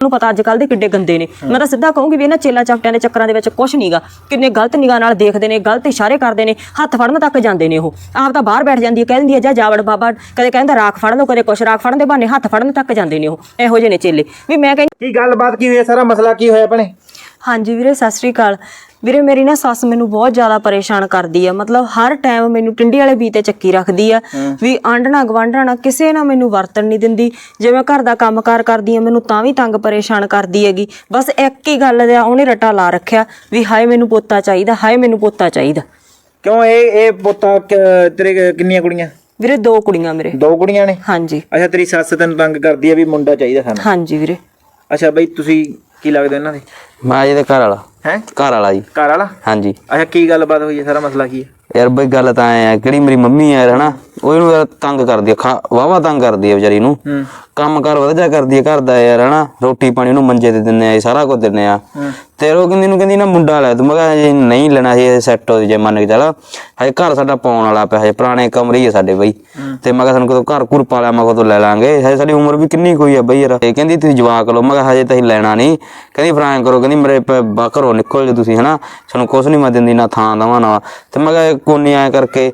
ਨੂੰ ਪਤਾ ਅੱਜ ਕੱਲ ਦੇ ਕਿੱਡੇ ਗੰਦੇ ਨੇ। ਮੈਂ ਤਾਂ ਸਿੱਧਾ ਕਹੂੰਗੀ ਵੀ ਇਹਨਾਂ ਚੇਲਾ ਚਾਪਟਿਆਂ ਦੇ ਚੱਕਰਾਂ ਦੇ ਵਿੱਚ ਕੁਝ ਨਹੀਂਗਾ ਕਿੰਨੇ ਗਲਤ ਨਿਗਾਹ ਨਾਲ ਦੇਖਦੇ ਨੇ ਗਲਤ ਇਸ਼ਾਰੇ ਕਰਦੇ ਨੇ ਹੱਥ ਫੜਨ ਤੱਕ ਜਾਂਦੇ ਨੇ ਉਹ। ਆਪ ਤਾਂ ਬਾਹਰ ਬੈਠ ਜਾਂਦੀ ਹੈ ਕਹਿ ਦਿੰਦੀ ਹੈ ਜਾ ਜਾਵੜ ਬਾਬਾ। ਕਦੇ ਕਹਿੰਦਾ ਰਾਖ ਫੜ ਲਓ ਕਦੇ ਕੁਛ ਰਾਖ ਫੜਨ ਦੇ ਬਹਾਨੇ ਹੱਥ ਫੜਨ ਤੱਕ ਜਾਂਦੇ ਨੇ ਉਹ। ਇਹੋ ਜਿਹੇ ਨੇ ਚੇਲੇ। ਵੀ ਮੈਂ ਕਹਿੰਦੀ ਕੀ ਗੱਲਬਾਤ ਕੀ ਹੋਈ ਹੈ? ਸਾਰਾ ਮਸਲਾ ਕੀ ਹੋਇਆ ਭੈਣੇ? ਹਾਂਜੀ ਵੀਰੇ ਸਤਿ ਸ੍ਰੀ ਅਕਾਲ। ਵੀਰੇ ਮੇਰੀ ਨਾ ਸੱਸ ਮੈਨੂੰ ਬਹੁਤ ਜ਼ਿਆਦਾ ਪਰੇਸ਼ਾਨ ਕਰਦੀ ਆ। ਮਤਲਬ ਹਰ ਟਾਈਮ ਮੈਨੂੰ ਟਿੰਡੀ ਵਾਲੇ ਬੀ ਤੇ ਚੱਕੀ ਰੱਖਦੀ ਆ। ਵੀ ਆਂਡਣਾ ਗਵਾਂਢਣਾ ਕਿਸੇ ਨਾਲ ਮੈਨੂੰ ਵਰਤਣ ਨਹੀਂ ਦਿੰਦੀ। ਜੇ ਮੈਂ ਘਰ ਦਾ ਕੰਮਕਾਰ ਕਰਦੀ ਆ ਮੈਨੂੰ ਤਾਂ ਵੀ ਤੰਗ ਪਰੇਸ਼ਾਨ ਕਰਦੀ ਹੈਗੀ। ਬਸ ਇੱਕ ਹੀ ਗੱਲ ਦਾ ਉਹਨੇ ਰਟਾ ਲਾ ਰੱਖਿਆ ਵੀ ਹਾਏ ਮੈਨੂੰ ਪੋਤਾ ਚਾਹੀਦਾ ਹਾਏ ਮੈਨੂੰ ਪੋਤਾ ਚਾਹੀਦਾ। ਕਿਉਂ ਇਹ ਇਹ ਪੁੱਤਾ ਤੇਰੇ ਕਿੰਨੀਆਂ ਕੁੜੀਆਂ? ਵੀਰੇ ਦੋ ਕੁੜੀਆਂ ਮੇਰੇ। ਦੋ ਕੁੜੀਆਂ ਨੇ? ਹਾਂਜੀ। ਅੱਛਾ ਤੇਰੀ ਸੱਸ ਤੈਨੂੰ ਤੰਗ ਕਰਦੀ ਆ ਵੀ ਮੁੰਡਾ ਚਾਹੀਦਾ ਸਾਨੂੰ? ਹਾਂਜੀ ਵੀਰੇ। ਅੱਛਾ ਬਈ ਤੁਸੀਂ ਕੀ ਲੱਗਦੇ ਇਹਨਾਂ ਦੇ? ਮੈਂ ਇਹਦੇ ਘਰ ਵਾਲਾ। ਹੈ? ਘਰ ਵਾਲਾ ਜੀ। ਘਰ ਵਾਲਾ? ਹਾਂਜੀ। ਅੱਛਾ ਕੀ ਗੱਲਬਾਤ ਹੋਈ ਹੈ? ਸਾਰਾ ਮਸਲਾ ਕੀ ਹੈ? ਯਾਰ ਬਈ ਗੱਲ ਤਾਂ ਐ ਆ ਕਿਹੜੀ ਮੇਰੀ ਮੰਮੀ ਆ ਹਨਾ? ਉਹ ਇਹਨੂੰ ਯਾਰ ਤੰਗ ਕਰਦੀ ਆ ਵਾਵਾ ਤੰਗ ਕਰਦੀ ਆ ਵਿਚਾਰੀ ਨੂੰ। ਹੂੰ। ਕੰਮ ਕਰ ਵਧ ਕਰਦੀ ਆ ਘਰ ਦਾ ਯਾਰ ਹਨਾ? ਰੋਟੀ ਪਾਣੀ ਉਹਨੂੰ ਮੰਜੇ ਤੇ ਦਿੰਨੇ ਆ ਸਾਰਾ ਕੁਝ ਦਿੰਨੇ ਆ। ਤੇ ਉਹ ਕਹਿੰਦੀ ਨੂੰ ਕਹਿੰਦੀ ਨਾ ਮੁੰਡਾ ਲੈ ਤੂੰ। ਮੈਂ ਕਿਹਾ ਜੇ ਨਹੀਂ ਲੈਣਾ ਸੀ ਸੈੱਟ ਹੋ ਜੇ ਮੰਨ ਕੇ ਚੱਲ। ਹਜੇ ਘਰ ਸਾਡਾ ਪਾਉਣ ਵਾਲਾ ਪਿਆ ਹਜੇ ਪੁਰਾਣੇ ਕਮਰੇ ਹੀ ਆ ਸਾਡੇ ਬਈ। ਤੇ ਮੈਂ ਕਿਹਾ ਸਾਨੂੰ ਕਦੋਂ ਘਰ ਘੁਰ ਪਾ ਲਿਆ ਮੈਂ ਕਦੋਂ ਲੈ ਲਾਂਗੇ। ਹਜੇ ਸਾਡੀ ਉਮਰ ਵੀ ਕਿੰਨੀ ਕੁ ਹੋਈ ਆ ਬਈ ਯਾਰ। ਇਹ ਕਹਿੰਦੀ ਤੁਸੀਂ ਜਵਾਕ ਲਓ। ਮੈਂ ਕਿਹਾ ਹਜੇ ਤਾਂ ਅਸੀਂ ਲੈਣਾ ਨਹੀਂ। ਕਹਿੰਦੀ ਫਿਰ ਕਰੋ ਕਹਿੰਦੀ ਮੇਰੇ ਪ- ਬਾ ਘਰੋਂ ਨਿਕਲ ਜਾ ਤੁਸੀਂ ਹਨਾ। ਸਾਨੂੰ ਕੁਛ ਨਹੀਂ ਮੈਂ ਦਿੰਦੀ ਨਾ ਥਾਂ ਦਵਾਂ ਨਾ। ਤੇ ਮੈਂ ਕਿਹਾ ਕੋਨੀ ਐਂ ਕਰਕੇ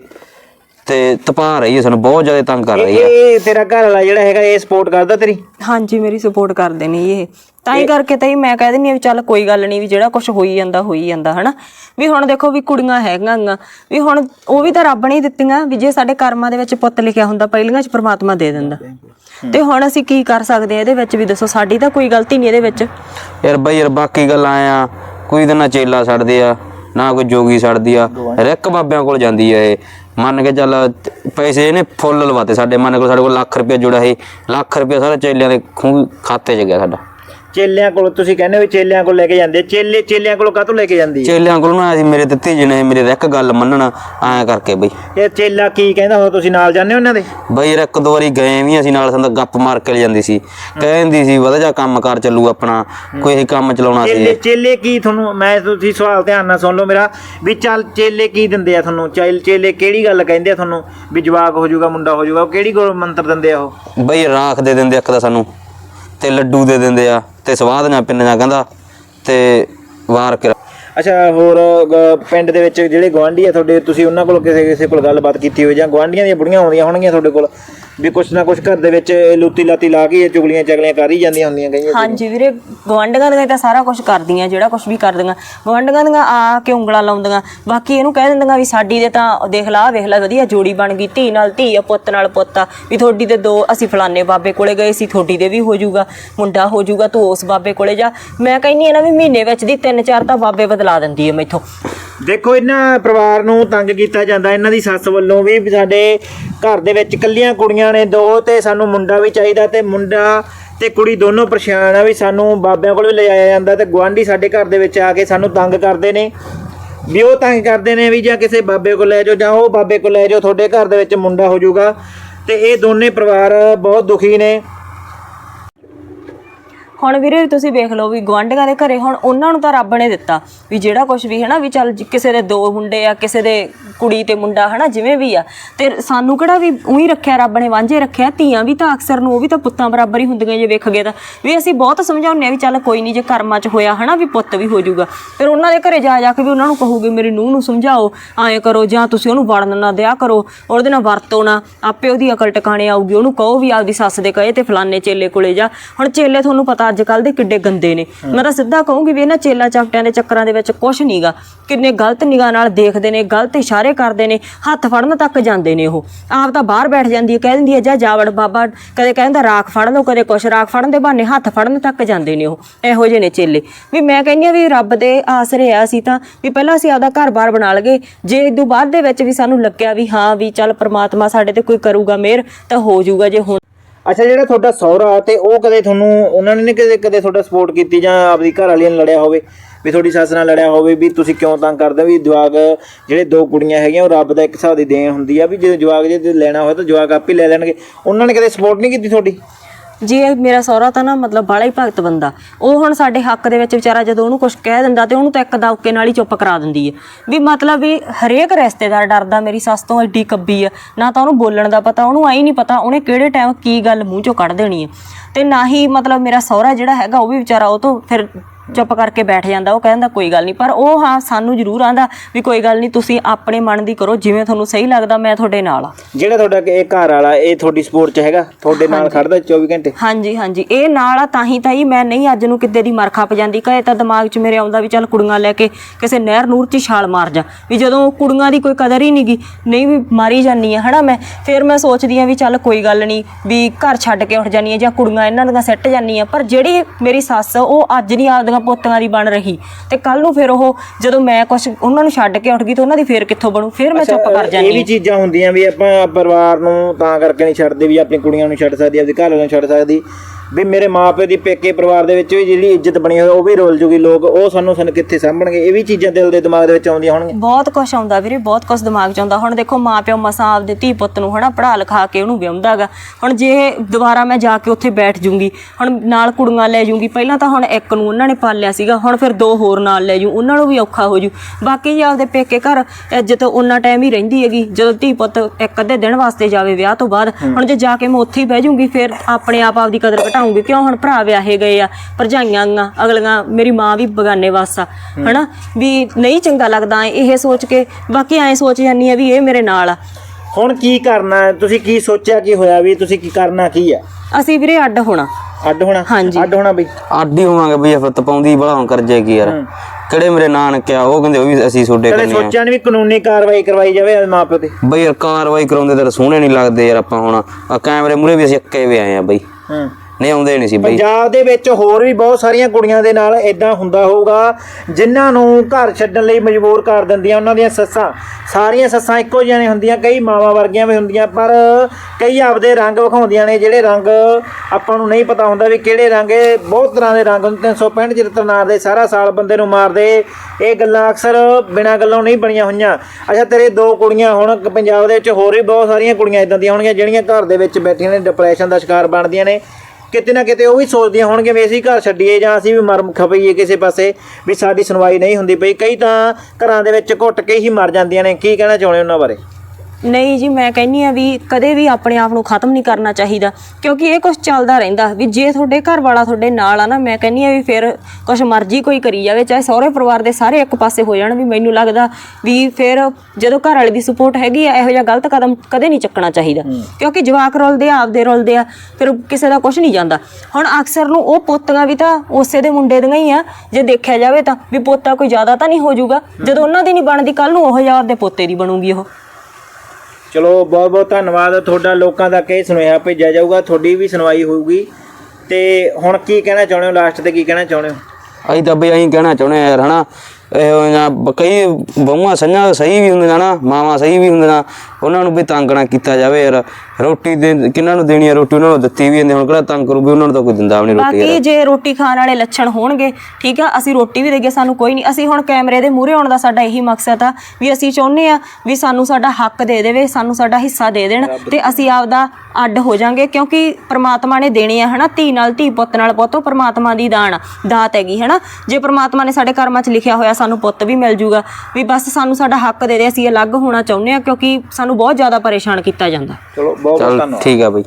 ਤੇ ਤਪਾ ਰਹੀ ਹੈ ਸਾਨੂੰ ਬਹੁਤ ਜ਼ਿਆਦਾ ਤੰਗ ਕਰ ਰਹੀ ਹੈ। ਇਹ ਤੇਰਾ ਘਰ ਵਾਲਾ ਜਿਹੜਾ ਹੈਗਾ ਇਹ ਸਪੋਰਟ ਕਰਦਾ ਤੇਰੀ? ਹਾਂਜੀ ਮੇਰੀ ਸਪੋਰਟ ਕਰਦੇ ਨੇ ਇਹ। ਤਾਂ ਹੀ ਕਰਕੇ ਤਾਂ ਹੀ ਮੈਂ ਕਹਿ ਦਿੰਦੀ ਆ ਵੀ ਚੱਲ ਕੋਈ ਗੱਲ ਨਹੀਂ ਵੀ ਜਿਹੜਾ ਕੁਝ ਹੋਈ ਜਾਂਦਾ ਹੋਈ ਜਾਂਦਾ ਹਨਾ? ਵੀ ਹੁਣ ਦੇਖੋ ਵੀ ਕੁੜੀਆਂ ਹੈਗੀਆਂ ਗਾ ਵੀ ਹੁਣ ਉਹ ਵੀ ਤਾਂ ਰੱਬ ਨੇ ਹੀ ਦਿੱਤੀਆਂ ਵੀ ਜੇ ਸਾਡੇ ਕਰਮਾਂ ਦੇ ਵਿੱਚ ਪੁੱਤ ਲਿਖਿਆ ਹੁੰਦਾ ਪਹਿਲੀਆਂ ਚ ਪ੍ਰਮਾਤਮਾ ਦੇ ਦਿੰਦਾ। ਤੇ ਹੁਣ ਅਸੀਂ ਕੀ ਕਰ ਸਕਦੇ ਆ ਇਹਦੇ ਵਿੱਚ ਵੀ ਦੱਸੋ ਸਾਡੀ ਤਾਂ ਕੋਈ ਗਲਤੀ ਨਹੀਂ ਇਹਦੇ ਵਿੱਚ। ਯਾਰ ਬਈ ਯਾਰ ਬਾਕੀ ਗੱਲਾਂ ਆ ਕੋਈ ਤਾਂ ਨਾ ਚੇਲਾ ਛੱਡਦੇ ਆ ਨਾ ਕੋਈ ਜੋਗੀ ਛੱਡਦੀ ਆ। ਰਿਕ ਬਾਬਿਆਂ ਕੋਲ ਜਾਂਦੀ ਆ ਇਹ। ਮੰਨ ਕੇ ਚੱਲ, ਪੈਸੇ ਇਹਨੇ ਫੁੱਲ ਲਵਾਤੇ ਸਾਡੇ, ਮੰਨ ਕੋਲ ਸਾਡੇ ਕੋਲ ਲੱਖ ਰੁਪਏ ਜੁੜਾ ਸੀ, ਲੱਖ ਰੁਪਏ ਸਾਰੇ ਚੇਲਿਆਂ ਦੇ ਖੂਹ ਖਾਤੇ 'ਚ ਗਿਆ ਸਾਡਾ। ਚੇਲਿਆਂ ਕੋਲ ਤੁਸੀਂ ਕਹਿੰਦੇ ਹੋ ਵੀ ਚੇਲਿਆਂ ਕੋਲ ਲੈ ਕੇ ਜਾਂਦੇ। ਚੇਲੇ ਚੇਲਿਆਂ ਕੋਲ ਕਾਹਤੋਂ ਲੈ ਕੇ ਜਾਂਦੀ ਚੇਲਿਆਂ ਕੋਲ ਨਾ ਅਸੀਂ ਮੇਰੇ ਦਿੱਤੇ ਜਣੇ ਮੇਰੇ ਰਿਕ ਗੱਲ ਮੰਨਣ ਐਂ ਕਰਕੇ ਬਈ। ਇਹ ਚੇਲਾ ਕੀ ਕਹਿੰਦਾ ਹੋ ਤੁਸੀਂ ਨਾਲ ਜਾਂਦੇ ਹੋ ਉਹਨਾਂ ਦੇ? ਬਈ ਯਾਰ ਇੱਕ ਦੋ ਵਾਰੀ ਗਏ ਵੀ ਅਸੀਂ ਨਾਲ ਸੰਦਾ ਗੱਪ ਮਾਰ ਕੇ ਲੈ ਜਾਂਦੀ ਸੀ। ਕਹਿੰਦੀ ਸੀ ਵਧ ਜਾ ਕੰਮ ਕਾਰ ਚੱਲੂ ਆਪਣਾ ਕੋਈ ਇਹ ਕੰਮ ਚਲਾਉਣਾ ਚੇਲੇ ਸੀ। ਚੇਲੇ ਕੀ ਤੁਹਾਨੂੰ ਮੈਂ ਤੁਸੀਂ ਸਵਾਲ ਧਿਆਨ ਨਾਲ ਸੁਣ ਲਓ ਮੇਰਾ ਵੀ ਚੱਲ ਚੇਲੇ ਕੀ ਦਿੰਦੇ ਆ ਤੁਹਾਨੂੰ? ਚੇਲ ਚੇਲੇ ਕਿਹੜੀ ਗੱਲ ਕਹਿੰਦੇ ਆ ਤੁਹਾਨੂੰ? ਵੀ ਜਵਾਕ ਹੋ ਜਾਊਗਾ ਮੁੰਡਾ ਹੋ ਜਾਊਗਾ ਉਹ ਕਿਹੜੀ ਗੋ ਮੰਤਰ ਦਿੰਦੇ ਆ ਉਹ? ਬਈ ਰਾਖ ਦੇ ਦਿੰਦੇ ਇੱਕ ਤਾਂ ਸਾਨੂੰ। ਤੇ ਲੱਡੂ ਦੇ ਦਿੰਦੇ ਆ ਤੇ ਸਵਾਦ ਨਾਲ ਪਿੰਨਾਂ ਕਹਿੰਦਾ ਤੇ ਵਾਰ ਕੇ ਅੱਛਾ, ਹੋਰ, ਗ- ਪਿੰਡ ਦੇ ਵਿੱਚ ਜਿਹੜੇ ਗਵਾਂਢੀ ਆ ਤੁਹਾਡੇ, ਤੁਸੀਂ ਉਹਨਾਂ ਕੋਲ ਕਿਸੇ ਕਿਸੇ ਕੋਲ ਗੱਲਬਾਤ ਕੀਤੀ ਹੋਈ ਜਾਂ ਗਵਾਂਢੀਆਂ ਦੀਆਂ ਬੁੜੀਆਂ ਆਉਂਦੀਆਂ ਹੋਣਗੀਆਂ ਤੁਹਾਡੇ ਕੋਲ? ਵੀ ਕੁਛ ਨਾ ਕੁਛ ਘਰ ਦੇ ਵਿੱਚ ਲੂਤੀ ਲਾਤੀ ਲਾ ਕੇ ਇਹ ਚੁਗਲੀਆਂ ਚਗਲੀਆਂ ਕਰ ਹੀ ਜਾਂਦੀਆਂ ਹੁੰਦੀਆਂ ਕਈਆਂ ਹਾਂਜੀ ਵੀਰੇ ਗਵਾਂਢੀਆਂ ਦੀਆਂ ਤਾਂ ਸਾਰਾ ਕੁਝ ਕਰਦੀਆਂ, ਜਿਹੜਾ ਕੁਝ ਵੀ ਕਰਦੀਆਂ। ਗਵਾਂਢੀਆਂ ਦੀਆਂ ਆ ਕੇ ਉਂਗਲਾਂ ਲਾਉਂਦੀਆਂ, ਬਾਕੀ ਇਹਨੂੰ ਕਹਿ ਦਿੰਦੀਆਂ ਵੀ ਸਾਡੀ ਦੇ ਤਾਂ ਦੇਖ ਲਾ, ਵੇਖ ਲੈ ਵਧੀਆ ਜੋੜੀ ਬਣ ਗਈ, ਧੀ ਨਾਲ ਧੀ ਆ, ਪੁੱਤ ਨਾਲ ਪੁੱਤ ਆ। ਵੀ ਤੁਹਾਡੀ ਦੇ ਦੋ, ਅਸੀਂ ਫਲਾਣੇ ਬਾਬੇ ਕੋਲੇ ਗਏ ਸੀ, ਤੁਹਾਡੀ ਦੇ ਵੀ ਹੋ ਜਾਊਗਾ, ਮੁੰਡਾ ਹੋ ਜਾਊਗਾ, ਤੂੰ ਉਸ ਬਾਬੇ ਕੋਲੇ ਜਾ। ਮੈਂ ਕਹਿੰਨੀ ਆ ਨਾ ਵੀ ਮਹੀਨੇ ਵਿੱਚ ਦੀ ਤਿੰਨ ਚਾਰ ਤਾਂ ਬਾਬੇ ਬਦਲਾ ਦਿੰਦੀ ਹੈ ਮੈਥੋਂ। ਦੇਖੋ, ਇਹਨਾਂ ਪਰਿਵਾਰ ਨੂੰ ਤੰਗ ਕੀਤਾ ਜਾਂਦਾ। ਇਹਨਾਂ ਦੀ ਸੱਸ ਵੱਲੋਂ ਵੀ ਸਾਡੇ ਘਰ ਦੇ ਵਿੱਚ ਇਕੱਲੀਆਂ ਕੁੜੀਆਂ ਨੇ ਦੋ ਤੇ ਸਾਨੂੰ ਮੁੰਡਾ ਵੀ ਚਾਹੀਦਾ ਤੇ ਮੁੰਡਾ ਤੇ ਕੁੜੀ ਦੋਨੋਂ ਪਰੇਸ਼ਾਨ ਆ ਵੀ ਸਾਨੂੰ ਬਾਬਿਆਂ ਕੋਲ ਵੀ ਲਿਜਾਇਆ ਜਾਂਦਾ ਤੇ ਗੁਆਂਢੀ ਸਾਡੇ ਘਰ ਦੇ ਵਿੱਚ ਆ ਕੇ ਸਾਨੂੰ ਤੰਗ ਕਰਦੇ ਨੇ। ਵੀ ਉਹ ਤੰਗ ਕਰਦੇ ਨੇ ਵੀ ਜਾਂ ਕਿਸੇ ਬਾਬੇ ਕੋਲ ਲੈ ਜਾਓ ਜਾਂ ਉਹ ਬਾਬੇ ਕੋਲ ਲੈ ਜਾਓ, ਤੁਹਾਡੇ ਘਰ ਦੇ ਵਿੱਚ ਮੁੰਡਾ ਹੋ ਜਾਊਗਾ ਤੇ ਇਹ ਦੋਨੇ ਪਰਿਵਾਰ ਬਹੁਤ ਦੁਖੀ ਨੇ। ਹੁਣ ਵੀਰੇ ਤੁਸੀਂ ਵੇਖ ਲਓ ਵੀ ਗਵਾਂਢੀਆਂ ਦੇ ਘਰੇ ਹੁਣ ਉਹਨਾਂ ਨੂੰ ਤਾਂ ਰੱਬ ਨੇ ਦਿੱਤਾ ਵੀ ਜਿਹੜਾ ਕੁਝ ਵੀ ਹੈ ਨਾ ਵੀ ਚੱਲ ਜ- ਕਿਸੇ ਦੇ ਦੋ ਮੁੰਡੇ ਆ, ਕਿਸੇ ਦੇ ਕੁੜੀ ਤੇ ਮੁੰਡਾ ਹਨਾ, ਜਿਵੇਂ ਵੀ ਆ। ਤੇ ਸਾਨੂੰ ਕਿਹੜਾ ਵੀ ਉਹੀ ਰੱਖਿਆ, ਰੱਬ ਨੇ ਵਾਂਝੇ ਰੱਖਿਆ, ਧੀਆਂ ਵੀ ਤਾਂ ਅਕਸਰ ਨੂੰ ਉਹ ਵੀ ਤਾਂ ਪੁੱਤਾਂ ਬਰਾਬਰ ਹੀ ਹੁੰਦੀਆਂ ਜੇ ਵੇਖ ਗਏ ਤਾਂ। ਵੀ ਅਸੀਂ ਬਹੁਤ ਸਮਝਾਉਂਦੇ ਆ ਵੀ ਚੱਲ ਕੋਈ ਨਹੀਂ, ਜੇ ਕਰਮਾਂ 'ਚ ਹੋਇਆ ਹਨਾ ਵੀ ਪੁੱਤ ਵੀ ਹੋ ਜਾਊਗਾ। ਫਿਰ ਉਹਨਾਂ ਦੇ ਘਰੇ ਜਾ ਜਾ ਕੇ ਵੀ ਉਹਨਾਂ ਨੂੰ ਕਹੋਗੇ, ਮੇਰੀ ਨੂੰਹ ਨੂੰ ਸਮਝਾਓ, ਐਂ ਕਰੋ ਜਾਂ ਤੁਸੀਂ ਉਹਨੂੰ ਵੜਨ ਨਾ ਦਿਆ ਕਰੋ, ਉਹਦੇ ਨਾਲ ਵਰਤੋ ਨਾ, ਆਪੇ ਉਹਦੀ ਅਕਲ ਟਿਕਾਣੇ ਆਊਗੀ, ਉਹਨੂੰ ਕਹੋ ਵੀ ਆਪਦੀ ਸੱਸ ਦੇ ਕਹੇ ਤੇ ਫਲਾਣੇ ਚੇਲੇ ਕੋਲੇ ਜਾ। ਹੁਣ ਚੇਲੇ ਤੁਹਾਨੂੰ ਪਤਾ ਅੱਜ ਕੱਲ ਦੇ ਕਿੱਡੇ ਗੰਦੇ ਨੇ। ਮੈਂ ਤਾਂ ਸਿੱਧਾ ਕਹੂੰਗੀ ਵੀ ਇਹਨਾਂ ਚੇਲਾ ਚਾਪਟਿਆਂ ਦੇ ਚੱਕਰਾਂ ਦੇ ਵਿੱਚ ਕੁਝ ਨਹੀਂਗਾ ਕਿੰਨੇ ਗਲਤ ਨਿਗਾਹ ਨਾਲ ਦੇਖਦੇ ਨੇ ਗਲਤ ਇਸ਼ਾਰੇ ਕਰਦੇ ਨੇ ਹੱਥ ਫੜਨ ਤੱਕ ਜਾਂਦੇ ਨੇ ਉਹ। ਆਪ ਤਾਂ ਬਾਹਰ ਬੈਠ ਜਾਂਦੀ ਹੈ ਕਹਿ ਦਿੰਦੀ ਹੈ ਜਾ ਜਾਵੜ ਬਾਬਾ। ਕਦੇ ਕਹਿੰਦਾ ਰਾਖ ਫੜ ਲਓ ਕਦੇ ਕੁਛ ਰਾਖ ਫੜਨ ਦੇ ਬਹਾਨੇ ਹੱਥ ਫੜਨ ਤੱਕ ਜਾਂਦੇ ਨੇ ਉਹ। ਇਹੋ ਜਿਹੇ ਨੇ ਚੇਲੇ। ਵੀ ਮੈਂ ਕਹਿੰਦੀ ਆ ਵੀ ਰੱਬ ਦੇ ਆਸਰੇ ਆ ਅਸੀਂ ਤਾਂ ਵੀ ਪਹਿਲਾਂ ਅਸੀਂ ਆਪਦਾ ਘਰ-ਬਾਰ ਬਣਾ ਲਗੇ ਜੇ ਇਦੋਂ ਬਾਅਦ ਦੇ ਵਿੱਚ ਵੀ ਸਾਨੂੰ ਲੱਗਿਆ ਵੀ ਹਾਂ ਵੀ ਚੱਲ ਪ੍ਰਮਾਤਮਾ ਸਾਡੇ ਤੇ ਕੋਈ ਕਰੂਗਾ ਮਿਹਰ ਤਾਂ ਹੋ ਜਾਊਗਾ ਜੇ ਹੁਣ ਅੱਛਾ, ਜਿਹੜਾ ਤੁਹਾਡਾ ਸਹੁਰਾ ਤੇ ਉਹ ਕਦੇ ਤੁਹਾਨੂੰ, ਉਹਨਾਂ ਨੇ ਨੀ ਕਦੇ ਕਦੇ ਤੁਹਾਡਾ ਸਪੋਰਟ ਕੀਤੀ ਜਾਂ ਆਪਦੀ ਘਰ ਵਾਲੀ ਨਾਲ ਲੜਿਆ ਹੋਵੇ? ਵੀ ਤੁਹਾਡੀ ਸੱਸ ਨਾਲ ਲੜਿਆ ਹੋਵੇ ਵੀ ਤੁਸੀਂ ਕਿਉਂ ਤੰਗ ਕਰਦੇ ਹੋ ਵੀ ਜਵਾਕ, ਜਿਹੜੇ ਦੋ ਕੁੜੀਆਂ ਹੈਗੀਆਂ, ਉਹ ਰੱਬ ਦਾ ਇੱਕ ਹਿਸਾਬ ਦੀ ਦੇਣ ਹੁੰਦੀ ਆ ਵੀ ਜੇ ਜਵਾਕ ਜੇ ਲੈਣਾ ਹੋਵੇ ਤਾਂ ਜਵਾਕ ਆਪੇ ਲੈ ਲੈਣਗੇ। ਉਹਨਾਂ ਨੇ ਕਦੇ ਸਪੋਰਟ ਨਹੀਂ ਕੀਤੀ ਤੁਹਾਡੀ? ਜੇ ਮੇਰਾ ਸਹੁਰਾ ਤਾਂ ਨਾ ਮਤਲਬ ਬਾਲਾ ਹੀ ਭਗਤ ਬੰਦਾ, ਉਹ ਹੁਣ ਸਾਡੇ ਹੱਕ ਦੇ ਵਿੱਚ ਵਿਚਾਰਾ ਜਦੋਂ ਉਹਨੂੰ ਕੁਝ ਕਹਿ ਦਿੰਦਾ ਤੇ ਉਹਨੂੰ ਤਾਂ ਇੱਕ ਦੌਕੇ ਨਾਲ ਹੀ ਚੁੱਪ ਕਰਾ ਦਿੰਦੀ ਹੈ। ਵੀ ਮਤਲਬ ਵੀ ਹਰੇਕ ਰਿਸ਼ਤੇਦਾਰ ਡਰਦਾ, ਮੇਰੀ ਸੱਸ ਤੋਂ ਐਡੀ ਕੱਬੀ ਆ ਨਾ ਤਾਂ ਉਹਨੂੰ ਬੋਲਣ ਦਾ ਪਤਾ, ਉਹਨੂੰ ਆਈ ਨਹੀਂ ਪਤਾ ਉਹਨੇ ਕਿਹੜੇ ਟਾਈਮ ਕੀ ਗੱਲ ਮੂੰਹ ਚੋਂ ਕੱਢ ਦੇਣੀ ਹੈ। ਤੇ ਨਾ ਹੀ ਮਤਲਬ ਮੇਰਾ ਸਹੁਰਾ ਜਿਹੜਾ ਹੈਗਾ, ਉਹ ਵੀ ਵਿਚਾਰਾ ਉਹ ਤੋਂ ਫਿਰ ਚੁੱਪ ਕਰਕੇ ਬੈਠ ਜਾਂਦਾ ਉਹ ਕਹਿੰਦਾ ਕੋਈ ਗੱਲ ਨਹੀਂ ਪਰ ਉਹ ਹਾਂ ਸਾਨੂੰ ਜ਼ਰੂਰ ਆਂਦਾ ਵੀ ਕੋਈ ਗੱਲ ਨਹੀਂ ਤੁਸੀਂ ਆਪਣੇ ਮਨ ਦੀ ਕਰੋ ਜਿਵੇਂ ਤੁਹਾਨੂੰ ਸਹੀ ਲੱਗਦਾ ਮੈਂ ਤੁਹਾਡੇ ਨਾਲ ਆ। ਜਿਹੜਾ ਤੁਹਾਡਾ ਇਹ ਘਰ ਵਾਲਾ ਇਹ ਤੁਹਾਡੀ ਸਪੋਰਟ 'ਚ ਹੈਗਾ? ਤੁਹਾਡੇ ਨਾਲ ਖੜਦਾ 24 ਘੰਟੇ? ਹਾਂਜੀ ਹਾਂਜੀ। ਇਹ ਨਾਲ ਆ ਤਾਂ ਹੀ ਤਾਂ ਹੀ ਮੈਂ ਨਹੀਂ ਅੱਜ ਨੂੰ ਕਿਤੇ ਦੀ ਮਰ ਖੱਪ ਜਾਂਦੀ ਕਹੇ ਤਾਂ ਦਿਮਾਗ 'ਚ ਮੇਰੇ ਆਉਂਦਾ ਵੀ ਚੱਲ ਕੁੜੀਆਂ ਲੈ ਕੇ ਕਿਸੇ ਨਹਿਰ ਨੂਰ 'ਚ ਛਾਲ ਮਾਰ ਜਾ ਵੀ ਜਦੋਂ ਕੁੜੀਆਂ ਦੀ ਕੋਈ ਕਦਰ ਹੀ ਨਹੀਂਗੀ ਨਹੀਂ ਵੀ ਮਾਰੀ ਜਾਨੀ ਆ ਹਨਾ ਮੈਂ? ਫਿਰ ਮੈਂ ਸੋਚਦੀ ਆ ਵੀ ਚੱਲ ਕੋਈ ਗੱਲ ਨਹੀਂ ਵੀ ਘਰ ਛੱਡ ਕੇ ਉੱਠ ਜਾਨੀ ਆ ਜਾਂ ਕੁੜੀਆਂ ਇਹਨਾਂ ਦੀਆਂ ਸੈੱਟ ਜਾਨੀ ਆ ਪਰ ਜਿਹੜੀ ਮੇਰੀ ਸੱਸ ਉਹ ਅੱਜ ਨਹੀਂ ਆਪਦੀਆਂ ਪੋਤੀਆਂ ਦੀ ਬਣ ਰਹੀ। ਤੇ ਕੱਲ ਨੂੰ ਫਿਰ ਉਹ ਜਦੋਂ ਮੈਂ ਕੁਝ ਉਹਨਾਂ ਨੂੰ ਛੱਡ ਕੇ ਉੱਠ ਗਈ ਤਾਂ ਉਹਨਾਂ ਦੀ ਫੇਰ ਕਿੱਥੋਂ ਬਣੂ? ਫਿਰ ਮੈਂ ਚੁੱਪ ਕਰ ਇਹ ਜਾਨੀ ਵੀ ਚੀਜ਼ਾਂ ਹੁੰਦੀਆਂ ਵੀ ਆਪਾਂ ਪਰਿਵਾਰ ਨੂੰ ਤਾਂ ਕਰਕੇ ਨਹੀਂ ਛੱਡਦੇ ਵੀ ਆਪਣੀ ਕੁੜੀਆਂ ਨੂੰ ਛੱਡ ਸਕਦੀ ਆਪਣੀ ਘਰ ਵਾਲਿਆਂ ਨੂੰ ਛੱਡ ਸਕਦੀ। ਵੀ ਮੇਰੇ ਮਾਪੇ ਦੀ ਪੇਕੇ ਪਰਿਵਾਰ ਦੇ ਵਿੱਚ ਵੀ ਜਿਹੜੀ ਇੱਜ਼ਤ ਬਣੀ ਹੋਈ ਉਹ ਵੀ ਰੋਲ ਜੂਗੀ ਲੋਕ। ਉਹ ਸਾਨੂੰ ਸਾਨੂੰ ਕਿੱਥੇ ਸਾਂਭਣਗੇ? ਇਹ ਵੀ ਚੀਜ਼ਾਂ ਦਿਲ ਦੇ ਦਿਮਾਗ ਦੇ ਵਿੱਚ ਆਉਂਦੀਆਂ ਹੋਣਗੀਆਂ। ਬਹੁਤ ਕੁਝ ਆਉਂਦਾ ਵੀਰੇ ਬਹੁਤ ਕੁਝ ਦਿਮਾਗ 'ਚ ਆਉਂਦਾ। ਹੁਣ ਦੇਖੋ ਮਾਂ ਪਿਓ ਮਸਾਂ ਆਪਦੇ ਧੀ ਪੁੱਤ ਨੂੰ ਹਨਾ ਪੜਾ ਲਿਖਾ ਕੇ ਉਹਨੂੰ ਵਿਆਹੁੰਦਾਗਾ ਹੁਣ ਜੇ ਦੁਬਾਰਾ ਮੈਂ ਜਾ ਕੇ ਉੱਥੇ ਬੈਠ ਜੂੰਗੀ ਹੁਣ ਨਾਲ ਕੁੜੀਆਂ ਲੈ ਜੂੰਗੀ ਪਹਿਲਾਂ ਤਾਂ ਹੁਣ ਇੱਕ ਨੂੰ ਉਹਨਾਂ ਨੇ ਪਾਲਿਆ ਸੀਗਾ ਹੁਣ ਫਿਰ ਦੋ ਹੋਰ ਨਾਲ ਲੈ ਜੂ ਉਹਨਾਂ ਨੂੰ ਵੀ ਔਖਾ ਹੋ ਜੂ। ਬਾਕੀ ਜੇ ਆਪਦੇ ਪੇਕੇ ਘਰ ਇੱਜ਼ਤ ਉਹਨਾਂ ਟਾਈਮ ਹੀ ਰਹਿੰਦੀ ਹੈਗੀ ਜਦੋਂ ਧੀ ਪੁੱਤ ਇੱਕ ਅੱਧੇ ਦਿਨ ਵਾਸਤੇ ਜਾਵੇ ਵਿਆਹ ਤੋਂ ਬਾਅਦ। ਹੁਣ ਜੇ ਜਾ ਕੇ ਮੈਂ ਉੱਥੇ ਹੀ ਬਹਿ ਜੂੰਗੀ ਫਿਰ ਆਪਣੇ ਆਪ ਆਪਦੀ ਕਦਰ ਘਟਾਉਂਗੀ। ਕਿਉਂ ਹੁਣ ਭਰਾ ਵਿਆਹੇ ਗਏ ਆ ਭਰਜਾਈਆਂ ਆਂ ਅਗਲੀਆਂ ਮੇਰੀ ਮਾਂ ਵੀ ਬਗਾਨੇ ਵਾਸ ਆ ਹਨਾ? ਵੀ ਨਹੀਂ ਚੰਗਾ ਲੱਗਦਾ ਇਹ ਸੋਚ ਕੇ ਬਾਕੀ ਐਂ ਸੋਚ ਜਾਂਦੀ ਆ ਵੀ ਇਹ ਮੇਰੇ ਨਾਲ ਆ। ਹੁਣ ਕੀ ਕਰਨਾ ਹੈ? ਤੁਸੀਂ ਕੀ ਸੋਚਿਆ ਕੀ ਹੋਇਆ ਵੀ ਤੁਸੀਂ ਕੀ ਕਰਨਾ ਕੀ ਆ? ਅਸੀਂ ਵੀਰੇ ਅੱਡ ਹੋਣਾ। ਅੱਡ ਹੋਣਾ? ਹਾਂਜੀ। ਅੱਡ ਹੋਣਾ ਬਈ? ਆਡੀ ਹੋਵਾਂਗੇ ਬਈ ਫਿਰ ਤਪਾਉਂਦੀ ਬੜਾ ਹੁਣ ਕਰਜੇ ਕੀ ਯਾਰ। ਕਿਹੜੇ ਮੇਰੇ ਨਾਨਕ ਆ ਉਹ ਕਹਿੰਦੇ ਉਹ ਵੀ ਅਸੀਂ ਛੋਡੇ ਕਦੇ ਕਰਨੇ ਆ ਸੋਚਿਆ ਨਹੀਂ ਵੀ ਕਾਨੂੰਨੀ ਕਾਰਵਾਈ ਕਰਵਾਈ ਜਾਵੇ ਆਪਣੇ ਮਾਪੇ ਤੇ? ਬਈ ਯਾਰ ਕਾਰਵਾਈ ਕਰਾਉਂਦੇ ਤੇ ਸੋਹਣੇ ਨਹੀਂ ਲੱਗਦੇ ਯਾਰ ਆਪਾਂ ਹੁਣ। ਆ ਕੈਮਰੇ ਮੂਰੇ ਵੀ ਅਸੀਂ ਅੱਕੇ ਵੀ ਆਏ ਆ ਬਈ। ਹੂੰ। ਨਹੀਂ, ਆਉਂਦੇ ਨਹੀਂ ਸੀ ਬਈ। ਪੰਜਾਬ ਦੇ ਵਿੱਚ ਹੋਰ ਵੀ ਬਹੁਤ ਸਾਰੀਆਂ ਕੁੜੀਆਂ ਦੇ ਨਾਲ ਇਦਾਂ ਹੁੰਦਾ ਹੋਊਗਾ, ਜਿਨ੍ਹਾਂ ਨੂੰ ਘਰ ਛੱਡਣ ਲਈ ਮਜਬੂਰ ਕਰ ਦਿੰਦੀਆਂ ਉਹਨਾਂ ਦੀਆਂ ਸੱਸਾਂ। ਸਾਰੀਆਂ ਸੱਸਾਂ ਇੱਕੋ ਜਿਹੀਆਂ ਨਹੀਂ ਹੁੰਦੀਆਂ, ਕਈ ਮਾਵਾਂ ਵਰਗੀਆਂ ਵੀ ਹੁੰਦੀਆਂ, ਪਰ ਕਈ ਆਪਦੇ ਰੰਗ ਵਿਖਾਉਂਦੀਆਂ ਨੇ, ਜਿਹੜੇ ਰੰਗ ਆਪਾਂ ਨੂੰ ਨਹੀਂ ਪਤਾ ਹੁੰਦਾ ਵੀ ਕਿਹੜੇ ਰੰਗ ਇਹ ਬਹੁਤ ਤਰ੍ਹਾਂ ਦੇ ਰੰਗ ਹੁੰਦੇ 365 ਚਿੱਤਰ ਮਾਰਦੇ ਸਾਰਾ ਸਾਲ ਬੰਦੇ ਨੂੰ ਮਾਰਦੇ। ਇਹ ਗੱਲਾਂ ਅਕਸਰ ਬਿਨਾਂ ਗੱਲੋਂ ਨਹੀਂ ਬਣੀਆਂ ਹੋਈਆਂ। ਅੱਛਾ, ਤੇਰੇ ਦੋ ਕੁੜੀਆਂ ਹੁਣ ਪੰਜਾਬ ਦੇ ਵਿੱਚ ਹੋਰ ਵੀ ਬਹੁਤ ਸਾਰੀਆਂ ਕੁੜੀਆਂ ਇਦਾਂ ਦੀਆਂ ਹੋਣਗੀਆਂ, ਜਿਹੜੀਆਂ ਘਰ ਦੇ ਵਿੱਚ ਬੈਠੀਆਂ ਨੇ ਡਿਪਰੈਸ਼ਨ ਦਾ ਸ਼ਿਕਾਰ ਬਣਦੀਆਂ ਨੇ। ਕਿਤੇ ਨਾ ਕਿਤੇ ਉਹ ਵੀ ਸੋਚਦੀਆਂ ਹੋਣਗੀਆਂ ਵੀ ਅਸੀਂ ਘਰ ਛੱਡੀਏ ਜਾਂ ਅਸੀਂ ਵੀ ਮਰ ਖਪਈਏ ਕਿਸੇ ਪਾਸੇ ਵੀ ਸਾਡੀ ਸੁਣਵਾਈ ਨਹੀਂ ਹੁੰਦੀ ਪਈ। ਕਈ ਤਾਂ ਘਰਾਂ ਦੇ ਵਿੱਚ ਘੁੱਟ ਕੇ ਹੀ ਮਰ ਜਾਂਦੀਆਂ ਨੇ। ਕੀ ਕਹਿਣਾ ਚਾਹੁੰਦੇ ਉਹਨਾਂ ਬਾਰੇ? ਨਹੀਂ ਜੀ ਮੈਂ ਕਹਿੰਨੀ ਆ ਵੀ ਕਦੇ ਵੀ ਆਪਣੇ ਆਪ ਨੂੰ ਖਤਮ ਨਹੀਂ ਕਰਨਾ ਚਾਹੀਦਾ ਕਿਉਂਕਿ ਇਹ ਕੁਝ ਚੱਲਦਾ ਰਹਿੰਦਾ ਵੀ ਜੇ ਤੁਹਾਡੇ ਘਰ ਵਾਲਾ ਤੁਹਾਡੇ ਨਾਲ ਆ ਨਾ ਮੈਂ ਕਹਿੰਨੀ ਆ ਵੀ ਫਿਰ ਕੁਝ ਮਰਜ਼ੀ ਕੋਈ ਕਰੀ ਜਾਵੇ ਚਾਹੇ ਸਹੁਰੇ ਪਰਿਵਾਰ ਦੇ ਸਾਰੇ ਇੱਕ ਪਾਸੇ ਹੋ ਜਾਣ ਵੀ ਮੈਨੂੰ ਲੱਗਦਾ ਵੀ ਫਿਰ ਜਦੋਂ ਘਰ ਵਾਲੇ ਦੀ ਸਪੋਰਟ ਹੈਗੀ ਆ ਇਹੋ ਜਿਹਾ ਗਲਤ ਕਦਮ ਕਦੇ ਨਹੀਂ ਚੱਕਣਾ ਚਾਹੀਦਾ ਕਿਉਂਕਿ ਜਵਾਕ ਰੁਲਦੇ ਆ ਆਪਦੇ ਰੁਲਦੇ ਆ ਫਿਰ ਕਿਸੇ ਦਾ ਕੁਝ ਨਹੀਂ ਜਾਂਦਾ। ਹੁਣ ਅਕਸਰ ਨੂੰ ਉਹ ਪੋਤੀਆਂ ਵੀ ਤਾਂ ਉਸੇ ਦੇ ਮੁੰਡੇ ਦੀਆਂ ਹੀ ਆ ਜੇ ਦੇਖਿਆ ਜਾਵੇ ਤਾਂ ਵੀ ਪੋਤਾ ਕੋਈ ਜ਼ਿਆਦਾ ਤਾਂ ਨਹੀਂ ਹੋ ਜਾਊਗਾ ਜਦੋਂ ਉਹਨਾਂ ਦੀ ਨਹੀਂ ਬਣਦੀ ਕੱਲ ਨੂੰ ਉਹ ਜਿਹਾ ਆਪਦੇ ਪੋਤੇ ਦੀ ਬਣੂਗੀ ਉਹ। ਚਲੋ, ਬਹੁਤ ਬਹੁਤ ਧੰਨਵਾਦ। ਤੁਹਾਡਾ ਲੋਕਾਂ ਦਾ ਕਈ ਸੁਨੇਹਾ ਭੇਜਿਆ ਜਾਊਗਾ। ਤੁਹਾਡੀ ਵੀ ਸੁਣਵਾਈ ਹੋਊਗੀ। ਤੇ ਹੁਣ ਕੀ ਕਹਿਣਾ ਚਾਹੁੰਦੇ ਹੋ? ਲਾਸਟ ਤੇ ਕੀ ਕਹਿਣਾ ਚਾਹੁੰਦੇ ਹੋ? ਅਸੀਂ ਤਾਂ ਬਈ ਅਸੀਂ ਕਹਿਣਾ ਚਾਹੁੰਦੇ ਆ ਯਾਰ, ਹਨਾ? ਇਹੋ ਜਿਹੀਆਂ ਬ- ਕਈ ਬਹੁਆਂ ਸਹੀ ਵੀ ਹੁੰਦੀਆਂ ਨਾ ਮਾਵਾਂ ਸਹੀ ਵੀ ਹੁੰਦੀਆਂ ਉਹਨਾਂ ਨੂੰ ਵੀ ਤੰਗ ਨਾ ਕੀਤਾ ਜਾਵੇ ਯਾਰ। ਰੋਟੀ ਦੇ ਕਿੰਨਾਂ ਨੂੰ ਦੇਣੀ ਆ ਰੋਟੀ ਉਹਨਾਂ ਨੂੰ ਦਿੱਤੀ ਵੀ ਜਾਂਦੀ ਹੁਣ ਕਿਹੜਾ ਤੰਗ ਕਰੂਗੀ ਉਹਨਾਂ ਨੂੰ ਤਾਂ ਕੋਈ ਦਿੰਦਾ ਵੀ ਨਹੀਂ ਰੋਟੀ ਬਾਕੀ ਜੇ ਰੋਟੀ ਖਾਣ ਵਾਲੇ ਲੱਛਣ ਹੋਣਗੇ ਠੀਕ ਆ ਅਸੀਂ ਰੋਟੀ ਵੀ ਦੇਈਏ ਸਾਨੂੰ ਕੋਈ ਨਹੀਂ ਅਸੀਂ ਹੁਣ ਕੈਮਰੇ ਦੇ ਮੂਹਰੇ ਆਉਣ ਦਾ ਸਾਡਾ ਇਹੀ ਮਕਸਦ ਆ ਵੀ ਅਸੀਂ ਚਾਹੁੰਦੇ ਆ ਵੀ ਸਾਨੂੰ ਸਾਡਾ ਹੱਕ ਦੇ ਦੇਵੇ ਸਾਨੂੰ ਸਾਡਾ ਹਿੱਸਾ ਦੇ ਦੇਣ ਤੇ ਅਸੀਂ ਆਪਦਾ ਅੱਡ ਹੋ ਜਾਾਂਗੇ ਕਿਉਂਕਿ ਪ੍ਰਮਾਤਮਾ ਨੇ ਦੇਣੀ ਆ ਹਨਾ? ਧੀ ਨਾਲ ਧੀ ਪੁੱਤ ਨਾਲ ਪੁੱਤ ਉਹ ਪ੍ਰਮਾਤਮਾ ਦੀ ਦਾਨ ਦਾਤ ਹੈਗੀ ਹਨਾ? ਜੇ ਪ੍ਰਮਾਤਮਾ ਨੇ ਸਾਡੇ ਕਰਮਾਂ 'ਚ ਲਿਖਿਆ ਹੋਇਆ ਸਾਨੂੰ ਪੁੱਤ ਵੀ ਮਿਲ ਜੂਗਾ। ਵੀ ਬਸ ਸਾਨੂੰ ਸਾਡਾ ਹੱਕ ਦੇ ਦੇ ਅਸੀਂ ਅਲੱਗ ਹੋਣਾ ਚਾਹੁੰਦੇ ਆ ਕਿਉਂਕਿ ਸਾਨੂੰ ਬਹੁਤ ਜ਼ਿਆਦਾ ਪਰੇਸ਼ਾਨ ਕੀਤਾ ਜਾਂਦਾ। ਚਲੋ ਬਹੁਤ ਬਹੁਤ ਧੰਨਵਾਦ। ਠੀਕ ਆ ਬਈ।